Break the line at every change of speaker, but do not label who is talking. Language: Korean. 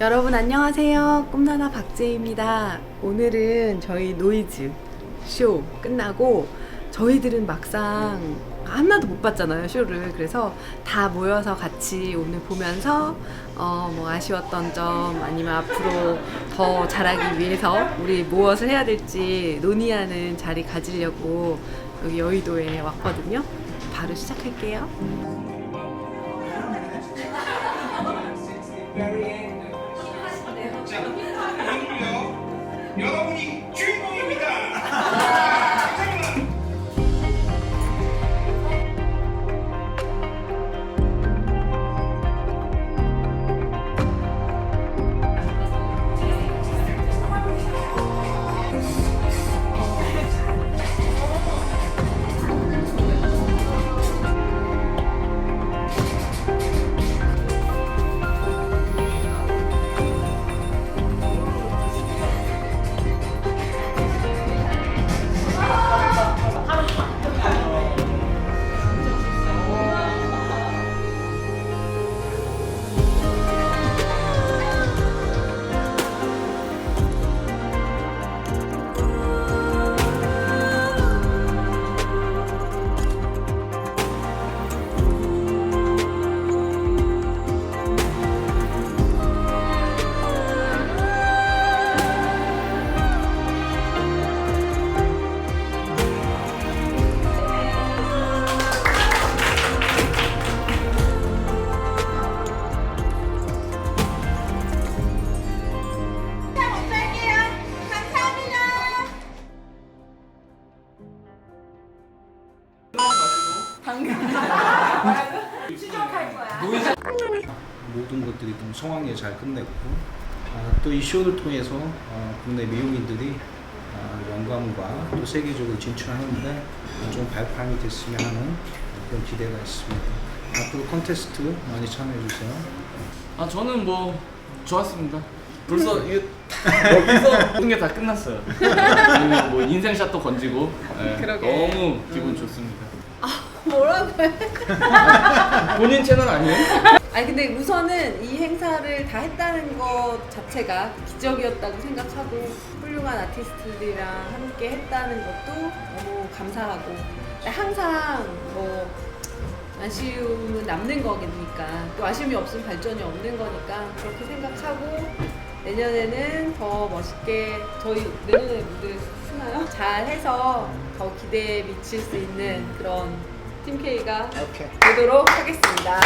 여러분 안녕하세요. 꿈나나 박재입니다. 오늘은 저희 노이즈 쇼 끝나고 저희들은 막상 하나도 못 봤잖아요 쇼를 그래서 다 모여서 같이 오늘 보면서 어, 뭐 아쉬웠던 점 아니면 앞으로 더 잘하기 위해서 우리 무엇을 해야 될지 논의하는 자리 가지려고 여기 여의도에 왔거든요 바로 시작할게요
여러분이
모든 것들이 좀 성황리에 잘 끝냈고 아, 또이 쇼를 통해서 어, 국내 미용인들이 아, 영광과 또 세계적으로 진출하는데 좀 발판이 됐으면 하는 그런 기대가 있습니다. 앞으로 컨테스트 많이 참여해 주세요.
아 저는 뭐 좋았습니다. 벌써 이게 여기서 모든 게 다 끝났어요. 뭐 인생샷도 건지고 예,
그러게.
너무 기분 좋습니다.
뭐라고 해?
본인 채널 아니에요?
아니 근데 우선은 이 행사를 다 했다는 것 자체가 기적이었다고 생각하고 훌륭한 아티스트들이랑 함께 했다는 것도 너무 감사하고 항상 뭐 아쉬움은 남는 거니까 또 아쉬움이 없으면 발전이 없는 거니까 그렇게 생각하고 내년에는 더 멋있게 저희 내년에 무대 쓰나요? 잘 해서 더 기대에 미칠 수 있는 그런 팀 K가 되도록 하겠습니다.